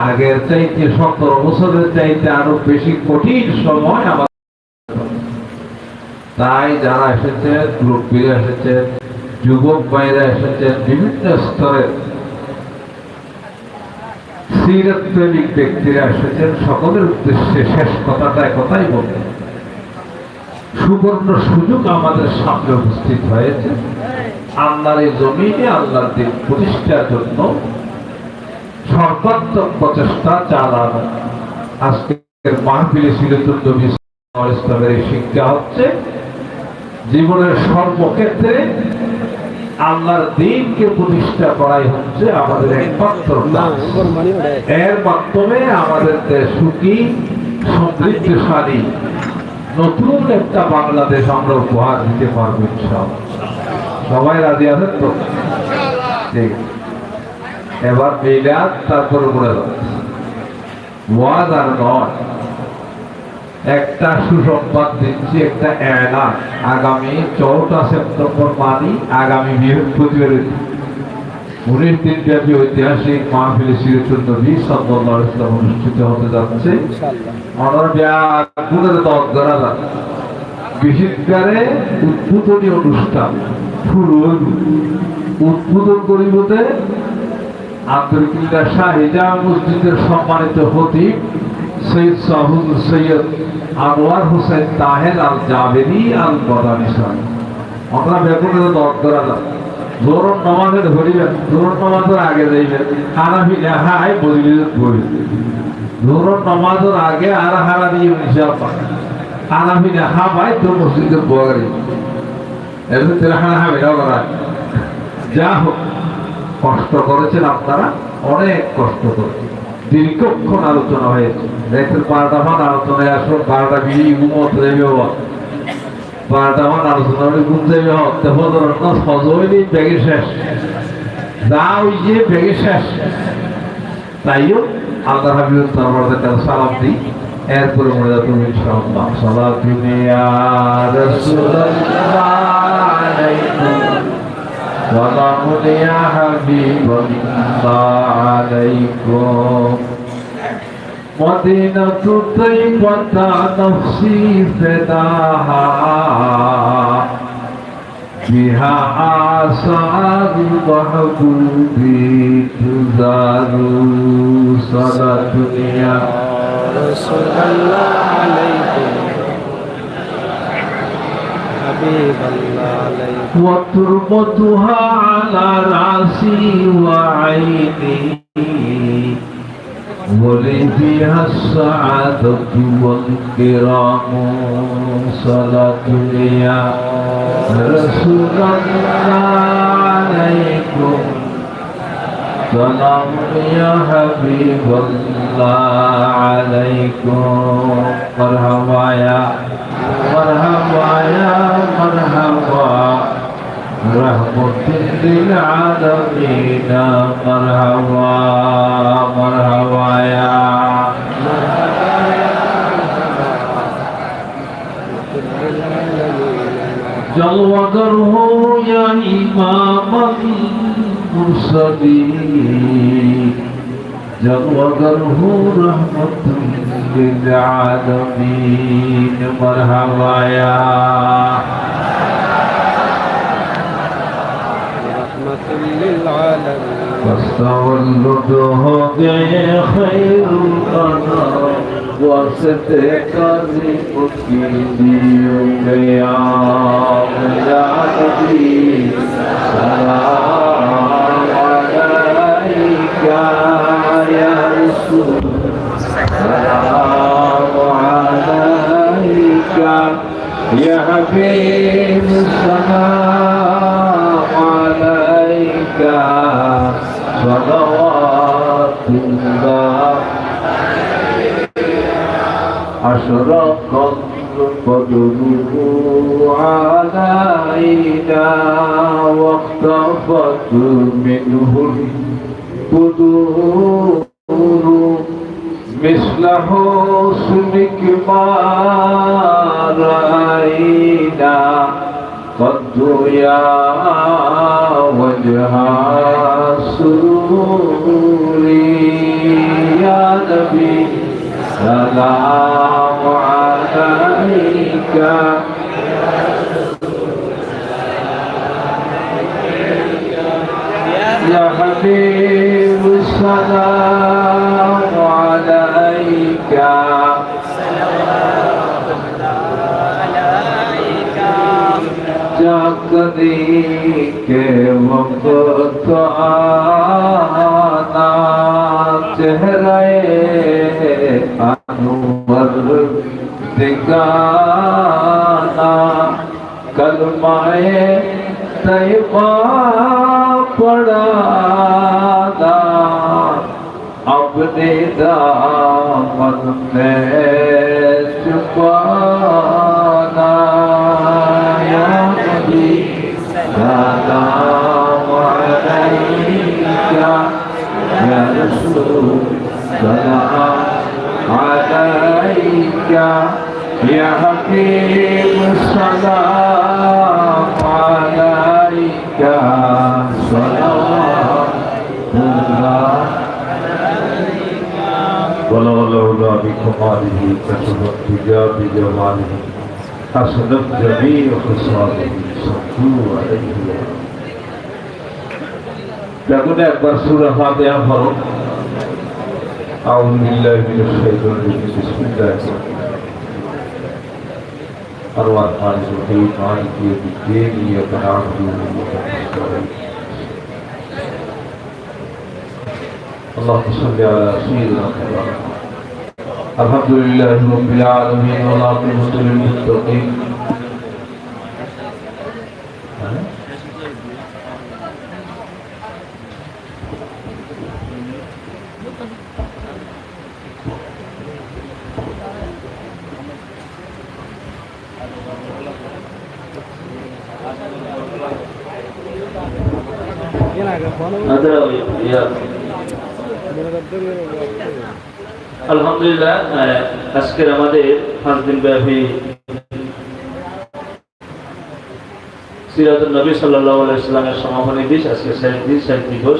আগের চাইতে সতেরো বছরের চাইতে আরও বেশি কঠিন সময় আমাদের তাই যারা এসেছেন গ্রুপীরা এসেছেন যুবক ভাইরা এসেছেন বিভিন্ন স্তরের সিরাত ব্যক্তিরা এসেছেন, সকলের উদ্দেশ্যে শেষ কথাটা কথাই বলতে সুবর্ণ সুযোগ আমাদের সামনে উপস্থিত হয়েছে। আল্লাহর এই জমিনে আল্লাহর দিন প্রতিষ্ঠার জন্য সর্বাত্মক প্রচেষ্টা চালানো। আজকের মাহফিলে ইসলামের এই শিক্ষা হচ্ছে, জীবনের সর্বক্ষেত্রে আল্লাহর দিনকে প্রতিষ্ঠা করাই হচ্ছে আমাদের একমাত্র এর মাধ্যমে আমাদের সুখী, সমৃদ্ধশালী, নতুন একটা বাংলাদেশ আমরা উপহার দিতে পারব সবাই রাজি আছেন তো? ঠিক আছে। এবার মিলাদ তারপরে দাও ওয়াজ আর নয় একটা সুসংবাদ দিচ্ছি একটা এলান। আগামী চৌঠা সেপ্টেম্বর মানি আগামী বৃহস্পতিবার উনিশ দিন ব্যাপী ঐতিহাসিক মাহফিল সিরাজুল নবী সাল্লাল্লাহু অনুষ্ঠিত হতে যাচ্ছে। অনার ব্যাগুনের দশ ধরা যাচ্ছে বিশেষ করে উদ্বোধনী অনুষ্ঠান শুরু উদ্বোধন করিবতে আন্তরিকুল্লাহ শাহিজা মসজিদের সম্মানিত হতিব সৈয়দ সাহুদ সৈয়দ আনোয়ার হোসেন তাহের আল জাবেরি আল বদানি সাহেব। আমরা বেগুনের দর করা যাক জোরন নমাজের ধরিবেন জোরন নমাজের আগে যাইবেন, হানাফি হাই বলিলে বলি জোরন নমাজের আগে আর হারা দিয়ে ইনশাআল্লাহ। হানাফি হা ভাই তো মসজিদে বগারি এবার তেরা হানা হাবে যা হোক। কষ্ট করেছেন আপনারা, অনেক কষ্ট করেছেন। দীর্ঘক্ষণ আলোচনা হয়েছে। রাতের বারোটা মান আলোচনায় আসো বারোটা বিড়ি ঘুমত দেবে বারোটা মান আলোচনা হলে ঘুম দেবে হতে সজইনি ব্যাগে শেষ। ওই যে ব্যাগে শেষ। তাইও আল্লাহ হাবিবুর দরবারে তার সালাম দিই। এরপরে মনে যাতো ইনশাআল্লাহ সালাত দুনিয়া রাসূলুল্লাহ আলাইকুম। سلام يا حبيب الله عليكم مدينة طيبة نفسي فداها بها آثار محبوبي تزار صلاة يا رسول الله عليكم حبيب الله عليكم وتربتها على راسي وعيني ولي فيها السعادة والكرام صلاة يا رسول الله عليكم سلام يا حبيب الله عليكم مرحبا يا مرحبا يا مرحبا رحمة للعالمين مرحبا مرحبا يا جلوگره يا إمام المرسلين جلوگره رحمة للعالمين مرحبا يا رحمة للعالمين واستولده خير الأنام وصدق المكيدين يا يا نبي سلام يا حبيب السلام عليك صلوات الله أشرق القدر علينا واختفت منه البدور مثل حسنك ما رأينا قد يا وجه سروري. يا نبي سلام عليك. يا حبيب السلام जगदी के वक्त आना चेहरे अनुवर दिगाना कलमाए तैबा पड़ाना अपने दामन में يا حكيم السلام عليك صلاة الله ولو لولا بكماله كتبت بجاب جماله حسنت جميع خصاله صلوا عليه وسلم لكن أكبر سورة فاتحة فرق أعوذ بالله من الشيطان الرجيم. بسم الله. الرحمن الرحيم مالك يوم الدين إياك نعبد وإياك نستعين. اللهم صل على سيدنا محمد. الحمد لله رب العالمين والعاقبة للمتقين. Thank you. আলহামদুলিল্লাহ আজকের আমাদের পাঁচ দিন ব্যাপী সিরাতুল নবী সাল্লাহ আলাইসাল্লামের সমাপনী দিস, আজকে শেষ দিন শেষ দিবস।